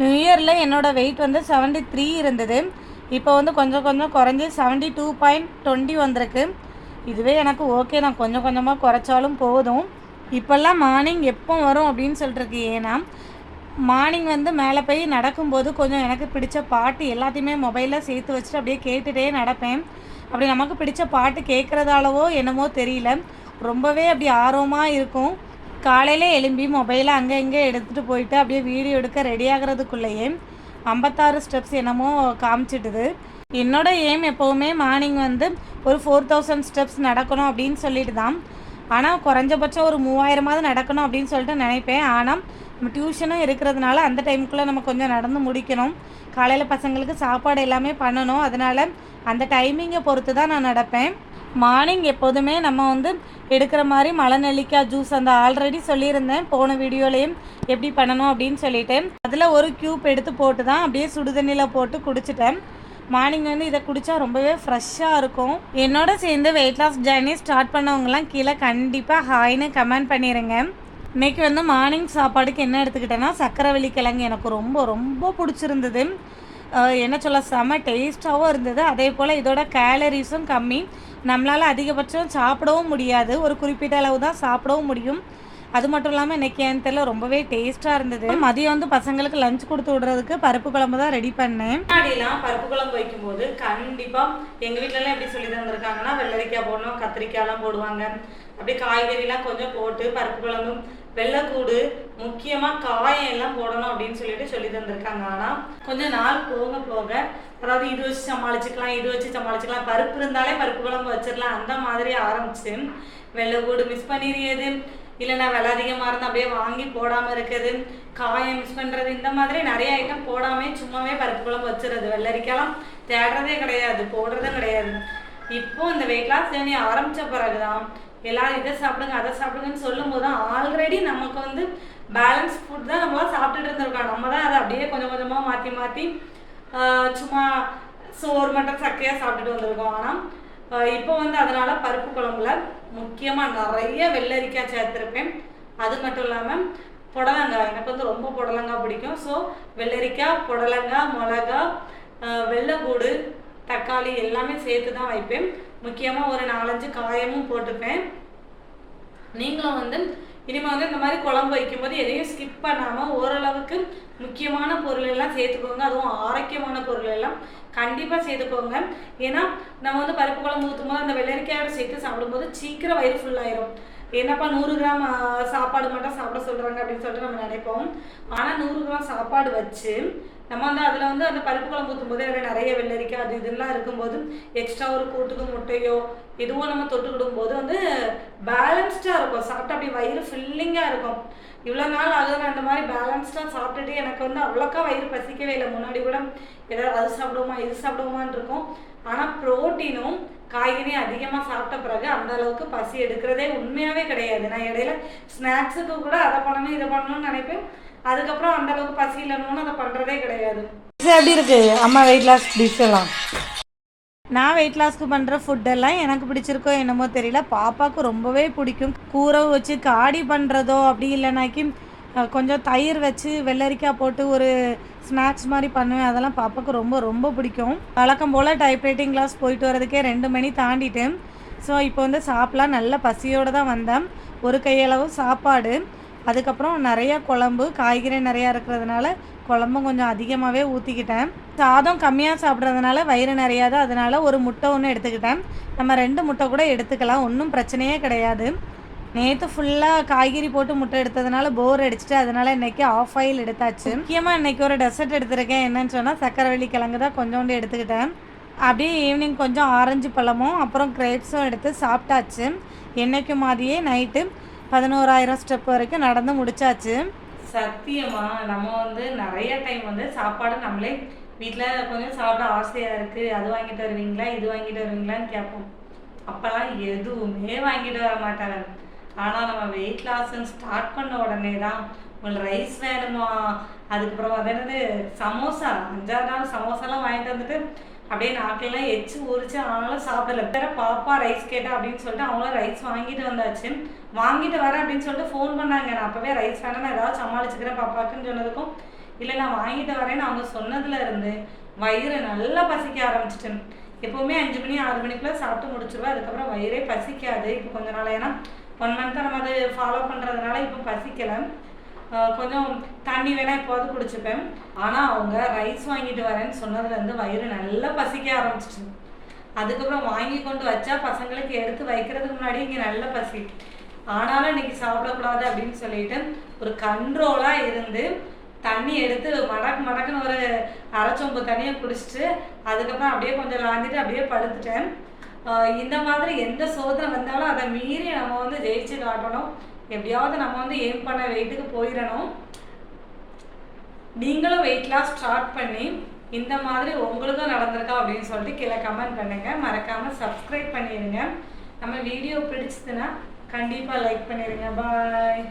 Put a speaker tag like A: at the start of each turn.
A: New இயரில் என்னோடய wait வந்து செவன்ட்டி த்ரீ இருந்தது. இப்போ வந்து கொஞ்சம் கொஞ்சம் குறைஞ்சி செவன்ட்டி டூ பாயிண்ட் டுவெண்ட்டி வந்திருக்கு. இதுவே எனக்கு ஓகே நான் கொஞ்சம் கொஞ்சமாக குறைச்சாலும் போதும். இப்போல்லாம் மார்னிங் எப்போ வரும் அப்படின்னு சொல்லிட்டுருக்கு ஏன்னா மார்னிங் வந்து மேலே போய் நடக்கும்போது கொஞ்சம் எனக்கு பிடிச்ச பாட்டு எல்லாத்தையுமே மொபைலில் சேர்த்து வச்சுட்டு அப்படியே கேட்டுகிட்டே நடப்பேன். அப்படி நமக்கு பிடிச்ச பாட்டு கேட்குறதாலவோ என்னமோ தெரியல. ரொம்பவே அப்படி ஆர்வமாக இருக்கும். காலையில் எழும்பி மொபைலை அங்கே இங்கே எடுத்துகிட்டு போயிட்டு அப்படியே வீடியோ எடுக்க ரெடி ஆகிறதுக்குள்ளேயே ஐம்பத்தாறு ஸ்டெப்ஸ் என்னமோ காமிச்சிட்டுது. என்னோட எய்ம் எப்போவுமே மார்னிங் வந்து ஒரு ஃபோர் தௌசண்ட் ஸ்டெப்ஸ் நடக்கணும் அப்படின்னு சொல்லிட்டு தான் ஆனால் குறைஞ்சபட்சம் ஒரு மூவாயிரமாவது நடக்கணும் அப்படின்னு சொல்லிட்டு நினைப்பேன். ஆனால் நம்ம டியூஷனும் இருக்கிறதுனால அந்த டைமுக்குள்ளே நம்ம கொஞ்சம் நடந்து முடிக்கணும். காலையில் பசங்களுக்கு சாப்பாடு எல்லாமே பண்ணணும். அதனால் அந்த டைமிங்கை பொறுத்து தான் நான் நடப்பேன். மார்னிங் எப்போதுமே நம்ம வந்து எடுக்கிற மாதிரி மலை நெல்லிக்காய் ஜூஸ் அந்த ஆல்ரெடி சொல்லியிருந்தேன். போன வீடியோலையும் எப்படி பண்ணணும் அப்படின்னு சொல்லிட்டு. அதில் ஒரு க்யூப் எடுத்து போட்டு தான் அப்படியே சுடுதண்ணியில் போட்டு குடிச்சிட்டேன். மார்னிங் வந்து இதை குடித்தா ரொம்பவே ஃப்ரெஷ்ஷாக இருக்கும். என்னோட சேர்ந்து வெயிட் லாஸ் ஜேர்னி ஸ்டார்ட் பண்ணவங்கலாம் கீழே கண்டிப்பாக ஹாய்னு கமெண்ட் பண்ணிடுங்க இன்றைக்கி வந்து மார்னிங் சாப்பாடுக்கு என்ன எடுத்துக்கிட்டேன்னா சக்கரவள்ளி கிழங்கு எனக்கு ரொம்ப ரொம்ப பிடிச்சிருந்தது. என்ன சொல்ல செம டேஸ்ட்டாகவும் இருந்தது. அதே போல் இதோட கேலரிஸும் கம்மி. நம்மளால் அதிகபட்சம் சாப்பிடவும் முடியாது. ஒரு குறிப்பிட்ட அளவு தான் சாப்பிடவும் முடியும். அது மட்டும் இல்லாமல் இன்றைக்கி என் தெரியல ரொம்பவே டேஸ்ட்டாக இருந்தது. மதியம் வந்து பசங்களுக்கு லஞ்ச் கொடுத்து விடுறதுக்கு பருப்பு குழம்பு தான் ரெடி பண்ணேன். முன்னாடிலாம் பருப்பு குழம்பு வைக்கும்போது கண்டிப்பாக எங்கள் வீட்டிலலாம் எப்படி சொல்லி தந்திருக்காங்கன்னா வெள்ளரிக்காய் போடணும் கத்திரிக்காய்லாம் போடுவாங்க. அப்படியே காய்கறிலாம் கொஞ்சம் போட்டு பருப்பு குழம்பும் வெள்ளைக்கூடு முக்கியமாக காயம் எல்லாம் போடணும் அப்படின்னு சொல்லிட்டு சொல்லி தந்திருக்காங்க. ஆனால் கொஞ்சம் நாள் போக போக அதாவது இது வச்சு சமாளிச்சுக்கலாம் இது வச்சு சமாளிச்சுக்கலாம் பருப்பு இருந்தாலே பருப்பு குழம்பு வச்சிடலாம் அந்த மாதிரி ஆரம்பிச்சு வெள்ளைக்கூடு மிஸ் பண்ணிடுறது. இல்லைனா விலை அதிகமாக இருந்தால் அப்படியே வாங்கி போடாமல் இருக்கிறது காயம் மிஸ் பண்ணுறது இந்த மாதிரி நிறைய ஐட்டம் போடாமல் சும்மாவே பருப்பு குழம்பு வச்சுருது வெள்ளரிக்காலாம் தேடுறதே கிடையாது போடுறதும் கிடையாது. இப்போ இந்த வெயிட் லாஸ் ஜேர்னி ஆரம்பித்த பிறகு தான் எல்லாரும் இதை சாப்பிடுங்க அதை சாப்பிடுங்கன்னு சொல்லும் போது தான் ஆல்ரெடி நமக்கு வந்து பேலன்ஸ் ஃபுட் தான் நம்மளாம் சாப்பிட்டுட்டு இருந்திருக்கோம். நம்ம தான் அதை அப்படியே கொஞ்சம் கொஞ்சமாக மாற்றி மாற்றி சும்மா சோறு மட்டும் சக்கையாக சாப்பிட்டுட்டு வந்திருக்கோம். ஆனால் இப்போ வந்து அதனால் பருப்பு குழம்புல முக்கியமாக நிறைய வெள்ளரிக்காய் சேர்த்துருப்பேன். அது மட்டும் இல்லாமல் புடலங்காய் எனக்கு வந்து ரொம்ப புடலங்காய் பிடிக்கும். ஸோ வெள்ளரிக்காய் புடலங்காய் மிளகா வெள்ளைக்கூடு தக்காளி எல்லாமே சேர்த்து தான் வைப்பேன். முக்கியமாக ஒரு நாலஞ்சு காயமும் போட்டுப்பேன். நீங்களும் வந்து இனிமேல் வந்து இந்த மாதிரி குழம்பு வைக்கும்போது எதையும் ஸ்கிப் பண்ணாமல் ஓரளவுக்கு முக்கியமான பொருள் எல்லாம் சேர்த்துக்கோங்க. அதுவும் ஆரோக்கியமான பொருள் எல்லாம் கண்டிப்பாக சேர்த்துக்கோங்க. ஏன்னா நம்ம வந்து பருப்பு குழம்பு ஊற்றும் போது அந்த வெள்ளரிக்காயோட சேர்த்து சாப்பிடும்போது சீக்கிரம் வயிறு ஃபுல்லாயிரும் என்னப்பா நூறு கிராம் சாப்பாடு மட்டும் சாப்பிட சொல்கிறாங்க அப்படின்னு சொல்லிட்டு நம்ம நினைப்போம். ஆனால் நூறு கிராம் சாப்பாடு வச்சு நம்ம வந்து அதில் வந்து அந்த பருப்பு குழம்பு ஊற்றும் போது அதில் நிறைய வெள்ளரிக்காய் அது இதெல்லாம் இருக்கும்போது எக்ஸ்ட்ரா ஒரு கூட்டுக்கு முட்டையோ இதுவும் நம்ம தொட்டுக்கிடும் போது வந்து பேலன்ஸ்டாக இருக்கும். சாப்பிட்டா அப்படி வயிறு ஃபில்லிங்காக இருக்கும். இவ்வளோ நாள் ஆகுது அந்த மாதிரி பேலன்ஸ்டாக சாப்பிட்டுட்டு எனக்கு வந்து அவ்வளோக்கா வயிறு பசிக்கவே இல்லை. முன்னாடி கூட ஏதாவது அது சாப்பிடுவோமா இது சாப்பிடுவோமான்னு இருக்கும். ஆனால் ப்ரோட்டீனும் காய்கறியும் அதிகமாக சாப்பிட்ட பிறகு அந்த அளவுக்கு பசி எடுக்கிறதே உண்மையாகவே கிடையாது. நான் இடையில ஸ்நாக்ஸுக்கு கூட அதை பண்ணணும் இதை பண்ணணும்னு நினைப்பேன். அதுக்கப்புறம் அந்த அளவுக்கு பசி இல்லைன்னு அதை பண்ணுறதே கிடையாது. எப்படி இருக்கு? அம்மா வெயிட் லாஸ் டிஷ் எல்லாம். நான் வெயிட் லாஸ்க்கு பண்ணுற ஃபுட்டெல்லாம் எனக்கு பிடிச்சிருக்கோ என்னமோ தெரியல. பாப்பாவுக்கு ரொம்பவே பிடிக்கும். கூரை வச்சு காடி பண்ணுறதோ அப்படி இல்லைனாக்கி கொஞ்சம் தயிர் வச்சு வெள்ளரிக்காய் போட்டு ஒரு ஸ்நாக்ஸ் மாதிரி பண்ணுவேன். அதெல்லாம் பாப்பாவுக்கு ரொம்ப ரொம்ப பிடிக்கும். வழக்கம் போல் டைப்ரைட்டிங் கிளாஸ் போயிட்டு வரதுக்கே ரெண்டு மணி தாண்டிட்டேன். ஸோ இப்போ வந்து சாப்பிட்லாம். நல்ல பசியோடு தான் வந்தேன். ஒரு கையளவு சாப்பாடு. அதுக்கப்புறம் நிறைய குழம்பு காய்கறி நிறையா இருக்கிறதுனால குழம்பும் கொஞ்சம் அதிகமாகவே ஊற்றிக்கிட்டேன் சாதம் கம்மியாக சாப்பிட்றதுனால வயிறு நிறையாது அதனால் ஒரு முட்டை ஒன்று எடுத்துக்கிட்டேன். நம்ம ரெண்டு முட்டை கூட எடுத்துக்கலாம் ஒன்றும் பிரச்சனையே கிடையாது. நேற்று ஃபுல்லாக காய்கறி போட்டு முட்டை எடுத்ததுனால போர் அடிச்சுட்டு அதனால் இன்றைக்கி ஆஃப் ஆயில் எடுத்தாச்சு. முக்கியமாக இன்றைக்கி ஒரு டெசர்ட் எடுத்திருக்கேன். என்னன்னு சொன்னால் சக்கரவள்ளி கிழங்கு தான் கொஞ்சோண்டு எடுத்துக்கிட்டேன். அப்படியே ஈவினிங் கொஞ்சம் ஆரஞ்சு பழமும் அப்புறம் கிரேப்ஸும் எடுத்து சாப்பிட்டாச்சு. என்றைக்கு மாதிரியே நைட்டு பதினோராயிரம் ஸ்டெப் வரைக்கும் நடந்து முடிச்சாச்சு. சத்தியமா நம்ம வந்து நிறைய டைம் வந்து சாப்பாடு நம்மளே வீட்டில் கொஞ்சம் சாப்பிட ஆசையாக இருக்குது அது வாங்கிட்டு வருவீங்களா இது வாங்கிட்டு வருவீங்களான்னு கேட்போம். அப்போல்லாம் எதுவுமே வாங்கிட்டு வர மாட்டாங்க. ஆனால் நம்ம வெயிட் லாஸ்ன்னு ஸ்டார்ட் பண்ண உடனே தான் உங்களுக்கு ரைஸ் வேணுமா? அதுக்கப்புறம் அது என்னது சமோசா அஞ்சாறு நாள் சமோசாலாம் வாங்கிட்டு வந்துட்டு அப்படியே நாக்கெல்லாம் எச்சு ஊறிச்சு ஆனாலும் சாப்பிடல. வேற பாப்பா ரைஸ் கேட்டா அப்படின்னு சொல்லிட்டு அவங்களும் ரைஸ் வாங்கிட்டு வந்தாச்சு. வாங்கிட்டு வரேன் அப்படின்னு சொல்லிட்டு ஃபோன் பண்ணாங்க. நான் அப்போவே ரைஸ் வேணாம் நான் ஏதாவது சமாளிச்சுக்கிறேன் பாப்பாக்குன்னு சொன்னதுக்கும். இல்லை நான் வாங்கிட்டு வரேன்னு அவங்க சொன்னதுல இருந்து வயிறு நல்லா பசிக்க ஆரம்பிச்சிட்டேன் எப்போவுமே அஞ்சு மணி ஆறு மணிக்குள்ள சாப்பிட்டு முடிச்சிருவேன். அதுக்கப்புறம் வயிறே பசிக்காது. இப்போ கொஞ்ச நாள் ஏன்னா ஒன் மந்த் நம்ம அது ஃபாலோ பண்ணுறதுனால இப்போ பசிக்கலை. கொஞ்சம் தண்ணி வேணால் எப்போது குடிச்சுப்பேன். ஆனால் அவங்க ரைஸ் வாங்கிட்டு வரேன்னு சொன்னதுலேருந்து வயிறு நல்லா பசிக்க ஆரம்பிச்சிச்சு அதுக்கப்புறம் வாங்கி கொண்டு வச்சா பசங்களுக்கு எடுத்து வைக்கிறதுக்கு முன்னாடி இங்கே நல்ல பசி. ஆனாலும் இன்னைக்கு சாப்பிடக்கூடாது அப்படின்னு சொல்லிட்டு ஒரு கண்ட்ரோலாக இருந்து தண்ணி எடுத்து மடக்கு மடக்குன்னு ஒரு அரைச்சொம்பு தண்ணியை குடிச்சிட்டு அதுக்கப்புறம் அப்படியே கொஞ்சம் லாந்திட்டு அப்படியே படுத்துட்டேன். இந்த மாதிரி எந்த சோதனை வந்தாலும் அதை மீறி நம்ம வந்து ஜெயிச்சு காட்டணும். எப்படியாவது நம்ம வந்து எய்ம் பண்ண வெயிட்டுக்கு போயிடணும். நீங்களும் வெயிட் லாஸ் ஸ்டார்ட் பண்ணி இந்த மாதிரி உங்களுக்கும் நடந்திருக்கா அப்படின்னு சொல்லிட்டு கீழே கமெண்ட் பண்ணுங்கள் மறக்காமல் சப்ஸ்கிரைப் பண்ணிடுங்க. நம்ம வீடியோ பிடிச்சதுன்னா கண்டிப்பாக லைக் பண்ணிடுங்க. பாய்